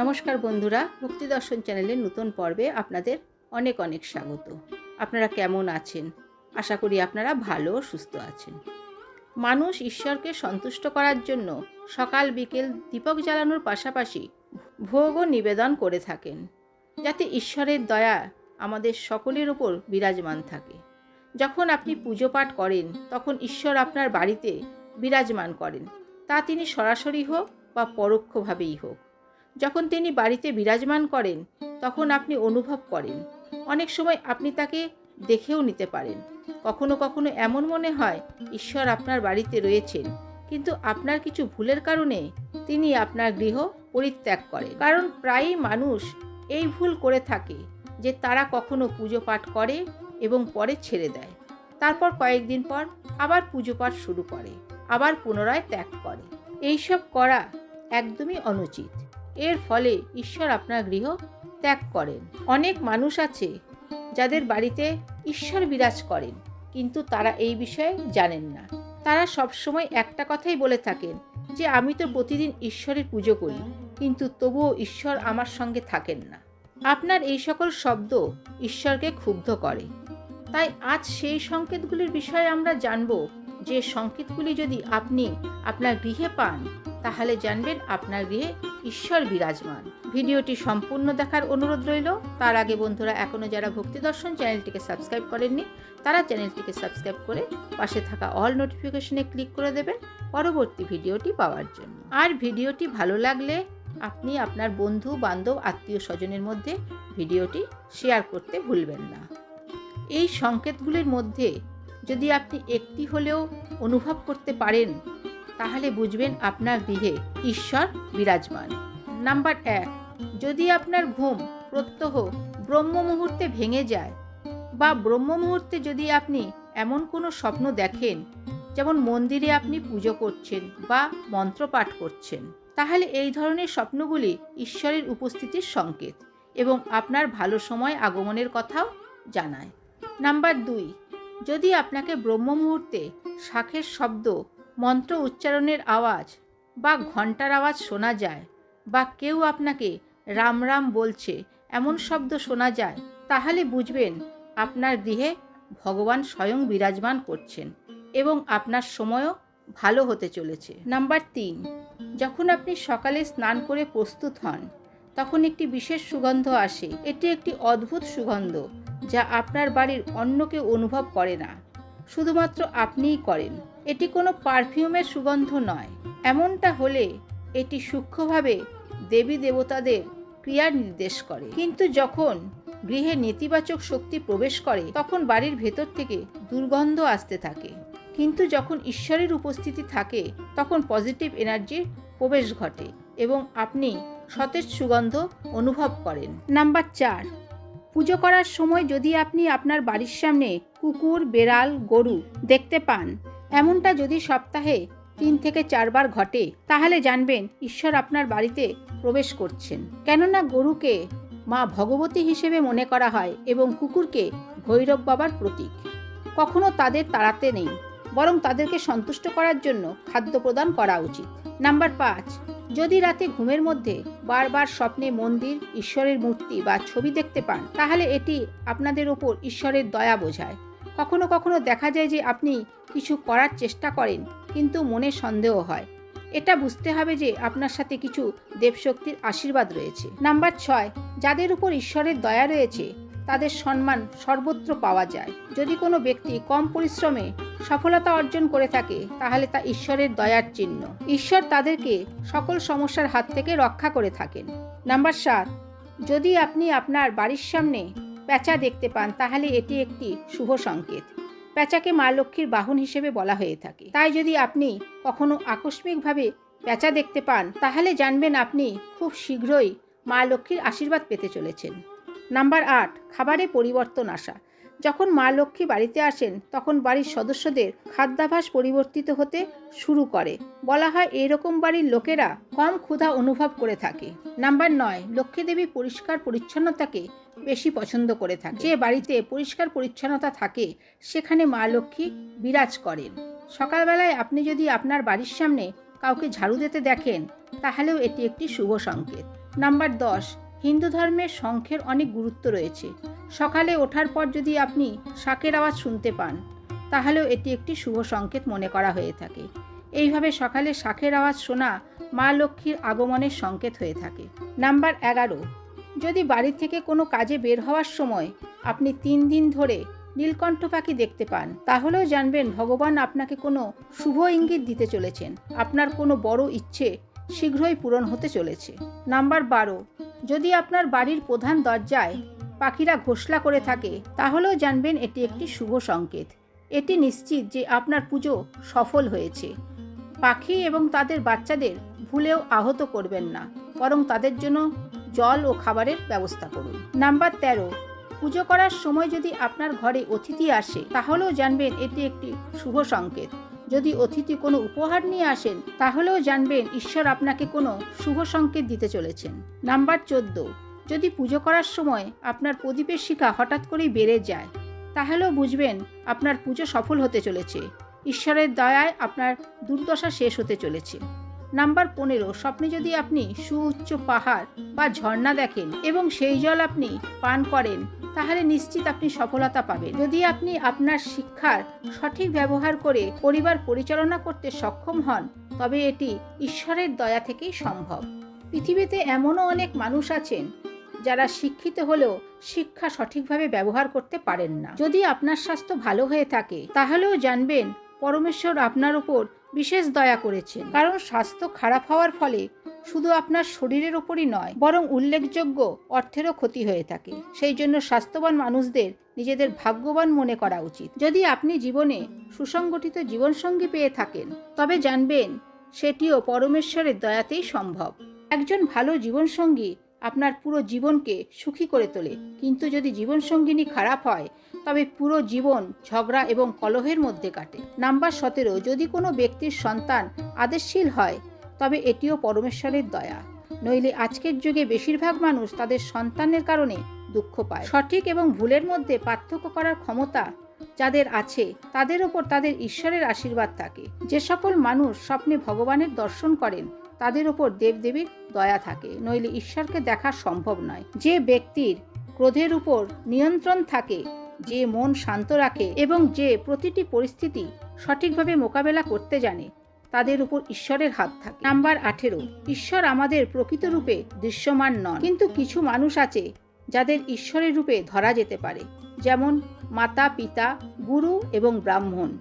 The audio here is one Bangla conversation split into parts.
নমস্কার বন্ধুরা ভক্তি দর্শন চ্যানেলের নতুন পর্বে আপনাদের অনেক অনেক স্বাগত। আপনারা কেমন আছেন? আশা করি আপনারা ভালো সুস্থ আছেন। মানুষ ঈশ্বরকে সন্তুষ্ট করার জন্য সকাল বিকেল দীপক জ্বালানোর পাশাপাশি ভোগও নিবেদন করে থাকেন, যাতে ঈশ্বরের দয়া আমাদের সকলের ওপর বিরাজমান থাকে। যখন আপনি পুজো পাঠ করেন, তখন ঈশ্বর আপনার বাড়িতে বিরাজমান করেন। তা তিনি সরাসরি হোক বা পরোক্ষভাবেই হোক। যখন তিনি বাড়িতে বিরাজমান করেন, তখন আপনি অনুভব করেন। অনেক সময় আপনি তাকে দেখেও নিতে পারেন। কখনো কখনো এমন মনে হয়, ঈশ্বর আপনার বাড়িতে রয়েছেন, কিন্তু আপনার কিছু ভুলের কারণে তিনি আপনার গৃহ পরিত্যাগ করেন। কারণ প্রায়ই মানুষ এই ভুল করে থাকে, যে তারা কখনো পুজো পাঠ করে এবং পরে ছেড়ে দেয়। তারপর কয়েকদিন পর আবার পুজো পাঠ শুরু করে, আবার পুনরায় ত্যাগ করে। এইসব করা একদমই অনুচিত। এর ফলে ঈশ্বর আপনার গৃহ ত্যাগ করেন। অনেক মানুষ আছে যাদের বাড়িতে ঈশ্বর বিরাজ করেন, কিন্তু তারা এই বিষয়ে জানেন না। তারা সবসময় একটা কথাই বলে থাকেন যে, আমি তো প্রতিদিন ঈশ্বরের পুজো করি, কিন্তু তবুও ঈশ্বর আমার সঙ্গে থাকেন না। আপনার এই সকল শব্দ ঈশ্বরকে ক্ষুব্ধ করে। তাই আজ সেই সংকেতগুলির বিষয়ে আমরা জানব যে, সংকেতগুলি যদি আপনি আপনার গৃহে পান তাহলে জানবেন আপনার গৃহে ঈশ্বর বিরাজমান। ভিডিওটি সম্পূর্ণ দেখার অনুরোধ রইল। তার আগে বন্ধুরা এখনও যারা ভক্তি দর্শন চ্যানেলটিকে সাবস্ক্রাইব করেননি, তারা চ্যানেলটিকে সাবস্ক্রাইব করে পাশে থাকা অল নোটিফিকেশনে ক্লিক করে দেবেন পরবর্তী ভিডিওটি পাওয়ার জন্য। আর ভিডিওটি ভালো লাগলে আপনি আপনার বন্ধু, বান্ধব, আত্মীয় স্বজনের মধ্যে ভিডিওটি শেয়ার করতে ভুলবেন না। এই সংকেতগুলির মধ্যে যদি আপনি একটি হলেও অনুভব করতে পারেন তাহলে বুঝবেন আপনার গৃহে ঈশ্বর বিরাজমান। নাম্বার এক, যদি আপনার ঘুম প্রত্যহ ব্রহ্ম মুহূর্তে ভেঙে যায় বা ব্রহ্ম মুহূর্তে যদি আপনি এমন কোনো স্বপ্ন দেখেন, যেমন মন্দিরে আপনি পুজো করছেন বা মন্ত্র পাঠ করছেন, তাহলে এই ধরনের স্বপ্নগুলি ঈশ্বরের উপস্থিতির সংকেত এবং আপনার ভালো সময় আগমনের কথাও জানায়। নাম্বার দুই, যদি আপনাকে ব্রহ্ম মুহূর্তে শাখের শব্দ মন্ত্র উচ্চারণের আওয়াজ বা ঘণ্টার আওয়াজ শোনা যায় বা কেউ আপনাকে রাম রাম বলছে এমন শব্দ শোনা যায়, তাহলে বুঝবেন আপনার গৃহে ভগবান স্বয়ং বিরাজমান করছেন এবং আপনার সময়ও ভালো হতে চলেছে। নাম্বার তিন, যখন আপনি সকালে স্নান করে প্রস্তুত হন, তখন একটি বিশেষ সুগন্ধ আসে। এটি একটি অদ্ভুত সুগন্ধ যা আপনার বাড়ির অন্য কেউ অনুভব করে না। শুধুমাত্র আপনিই করেন। এটি কোনো পারফিউমের সুগন্ধ নয়। এমনটা হলে এটি সূক্ষ্মভাবে দেবী দেবতাদের ক্রিয়ার নির্দেশ করে। কিন্তু যখন গৃহে নেতিবাচক শক্তি প্রবেশ করে, তখন বাড়ির ভেতর থেকে দুর্গন্ধ আসতে থাকে। কিন্তু যখন ঈশ্বরের উপস্থিতি থাকে, তখন পজিটিভ এনার্জির প্রবেশ ঘটে এবং আপনি সতেজ সুগন্ধ অনুভব করেন। নাম্বার চার, পুজো করার সময় যদি আপনি আপনার বাড়ির সামনে কুকুর, বেড়াল, গরু দেখতে পান এমনটা যদি সপ্তাহে তিন থেকে চারবার ঘটে, তাহলে জানবেন ঈশ্বর আপনার বাড়িতে প্রবেশ করছেন। কেননা গরুকে মা ভগবতী হিসেবে মনে করা হয় এবং কুকুরকে ভৈরব বাবার প্রতীক। কখনো তাদের তাড়াতে নেই, বরং তাদেরকে সন্তুষ্ট করার জন্য খাদ্য প্রদান করা উচিত। নাম্বার পাঁচ, যদি রাতে ঘুমের মধ্যে বারবার স্বপ্নে মন্দির, ঈশ্বরের মূর্তি বা ছবি দেখতে পান, তাহলে এটি আপনাদের ওপর ঈশ্বরের দয়া বোঝায়। কখনো কখনো দেখা যায় যে আপনি কিছু করার চেষ্টা করেন, কিন্তু মনে সন্দেহ হয়। এটা বুঝতে হবে যে আপনার সাথে কিছু দেবশক্তির আশীর্বাদ রয়েছে। নাম্বার ছয়, যাদের উপর ঈশ্বরের দয়া রয়েছে, তাদের সম্মান সর্বত্র পাওয়া যায়। যদি কোনো ব্যক্তি কম পরিশ্রমে সফলতা অর্জন করে থাকে, তাহলে তা ঈশ্বরের দয়ার চিহ্ন। ঈশ্বর তাদেরকে সকল সমস্যার হাত থেকে রক্ষা করে থাকেন। নাম্বার সাত, যদি আপনি আপনার বাড়ির সামনে প্যাঁচা দেখতে পান, তাহলে এটি একটি শুভ সংকেত। প্যাঁচাকে মা লক্ষ্মীর বাহন হিসেবে বলা হয়ে থাকে। তাই যদি আপনি কখনো আকস্মিকভাবে প্যাঁচা দেখতে পান, তাহলে জানবেন আপনি খুব শীঘ্রই মা লক্ষ্মীর আশীর্বাদ পেতে চলেছেন। নাম্বার আট, খাবারে পরিবর্তন আসা। যখন মা লক্ষ্মী বাড়িতে আসেন, তখন বাড়ির সদস্যদের খাদ্যাভাস পরিবর্তিত হতে শুরু করে। বলা হয় এরকম বাড়ির লোকেরা কম ক্ষুধা অনুভব করে থাকে। নাম্বার নয়, লক্ষ্মী দেবী পরিষ্কার পরিচ্ছন্নতাকে বেশি পছন্দ করে থাকে। যে বাড়িতে পরিষ্কার পরিচ্ছন্নতা থাকে, সেখানে মা লক্ষ্মী বিরাজ করেন। সকালবেলায় আপনি যদি আপনার বাড়ির সামনে কাউকে ঝাড়ু দিতে দেখেন, তাহলেও এটি একটি শুভ সংকেত। নাম্বার দশ, হিন্দু ধর্মের শঙ্খের অনেক গুরুত্ব রয়েছে। সকালে ওঠার পর যদি আপনি শাকের আওয়াজ শুনতে পান, তাহলেও এটি একটি শুভ সংকেত মনে করা হয়ে থাকে। এইভাবে সকালে শাকের আওয়াজ শোনা মা লক্ষ্মীর আগমনের সংকেত হয়ে থাকে। নাম্বার এগারো, যদি বাড়ি থেকে কোনো কাজে বের হওয়ার সময় আপনি তিন দিন ধরে নীলকণ্ঠ পাখি দেখতে পান, তাহলেও জানবেন ভগবান আপনাকে কোনো শুভ ইঙ্গিত দিতে চলেছেন। আপনার কোনো বড় ইচ্ছে শীঘ্রই পূরণ হতে চলেছে। নাম্বার বারো, যদি আপনার বাড়ির প্রধান দরজায় পাখিরা ঘোষলা করে থাকে, তাহলেও জানবেন এটি একটি শুভ সংকেত। এটি নিশ্চিত যে আপনার পুজো সফল হয়েছে। পাখি এবং তাদের বাচ্চাদের ভুলেও আহত করবেন না, বরং তাদের জন্য জল ও খাবারের ব্যবস্থা করুন। নাম্বার তেরো, পুজো করার সময় যদি আপনার ঘরে অতিথি আসে, তাহলেও জানবেন এটি একটি শুভ সংকেত। যদি অতিথি কোনো উপহার নিয়ে আসেন, তাহলেও জানবেন ঈশ্বর আপনাকে কোনো শুভ সংকেত দিতে চলেছেন। নাম্বার চোদ্দ যদি পুজো করার সময় আপনার প্রদীপের শিখা হঠাৎ করেই বেড়ে যায়, তাহলেও বুঝবেন আপনার পুজো সফল হতে চলেছে। ঈশ্বরের দয়ায় আপনার দুর্দশা শেষ হতে চলেছে। নাম্বার পনেরো, স্বপ্নে যদি আপনি সুউচ্চ পাহাড় বা ঝর্ণা দেখেন এবং সেই জল আপনি পান করেন, তাহলে নিশ্চিত আপনি সফলতা পাবেন। যদি আপনি আপনার শিক্ষার সঠিক ব্যবহার করে পরিবার পরিচালনা করতে সক্ষম হন, তবে এটি ঈশ্বরের দয়া থেকেই সম্ভব। পৃথিবীতে এমনও অনেক মানুষ আছেন যারা শিক্ষিত হলেও শিক্ষা সঠিকভাবে ব্যবহার করতে পারেন না। যদি আপনার স্বাস্থ্য ভালো হয়ে থাকে, তাহলেও জানবেন পরমেশ্বর আপনার উপর বিশেষ দয়া করেছেন। কারণ স্বাস্থ্য খারাপ হওয়ার ফলে শুধু আপনার শরীরের ওপরই নয়, বরং উল্লেখযোগ্য অর্থেরও ক্ষতি হয়ে থাকে। সেই জন্য স্বাস্থ্যবান মানুষদের নিজেদের ভাগ্যবান মনে করা উচিত। যদি আপনি জীবনে সুসংগঠিত জীবনসঙ্গী পেয়ে থাকেন, তবে জানবেন সেটিও পরমেশ্বরের দয়াতেই সম্ভব। একজন ভালো জীবনসঙ্গী আপনার পুরো জীবনকে সুখী করে তোলে। কিন্তু যদি জীবনসঙ্গিনী খারাপ হয়, তবে পুরো জীবন ঝগড়া এবং কলহের মধ্যে কাটে। নাম্বার সতেরো, যদি কোনো ব্যক্তির সন্তান আদেশশীল হয়, তবে এটিও পরমেশ্বরের দয়া। নইলে আজকের যুগে বেশিরভাগ মানুষ তাদের সন্তানের কারণে দুঃখ পায়। সঠিক এবং ভুলের মধ্যে পার্থক্য করার ক্ষমতা যাদের আছে, তাদের ওপর তাদের ঈশ্বরের আশীর্বাদ থাকে। যে সকল মানুষ স্বপ্নে ভগবানের দর্শন করেন, তাদের ওপর দেবদেবীর দয়া থাকে। নইলে ঈশ্বরকে দেখা সম্ভব নয়। যে ব্যক্তির ক্রোধের উপর নিয়ন্ত্রণ থাকে, যে মন শান্ত রাখে এবং যে প্রতিটি পরিস্থিতি সঠিকভাবে মোকাবেলা করতে জানে, তাদের উপর ঈশ্বরের হাত থাকে। নাম্বার আঠেরো, ঈশ্বর আমাদের প্রকৃত রূপে দৃশ্যমান নন। কিন্তু কিছু মানুষ আছে, যাদের ঈশ্বরের রূপে ধরা যেতে পারে। যেমন মাতা, পিতা, গুরু এবং ব্রাহ্মণ।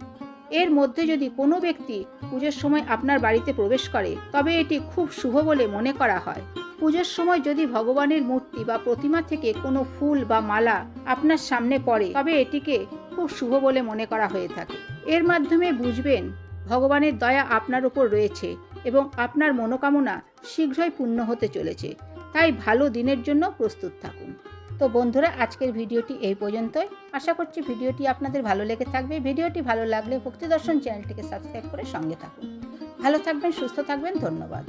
এর মধ্যে যদি কোনো ব্যক্তি পুজোর সময় আপনার বাড়িতে প্রবেশ করে, তবে এটি খুব শুভ বলে মনে করা হয়। পুজোর সময় যদি ভগবানের মূর্তি বা প্রতিমা থেকে কোনো ফুল বা মালা আপনার সামনে পড়ে, তবে এটিকে খুব শুভ বলে মনে করা হয়ে থাকে। এর মাধ্যমে বুঝবেন, ভগবানের দয়া আপনার উপর রয়েছে এবং আপনার মনোকামনা শীঘ্রই পূর্ণ হতে চলেছে। তাই ভালো দিনের জন্য প্রস্তুত থাকুন। তো বন্ধুরা, আজকের ভিডিওটি এই পর্যন্তই। আশা করছি ভিডিওটি আপনাদের ভালো লেগে থাকবে। ভিডিওটি ভালো লাগলে ভক্তিদর্শন চ্যানেলটিকে সাবস্ক্রাইব করে সঙ্গে থাকুন। ভালো থাকবেন, সুস্থ থাকবেন, ধন্যবাদ।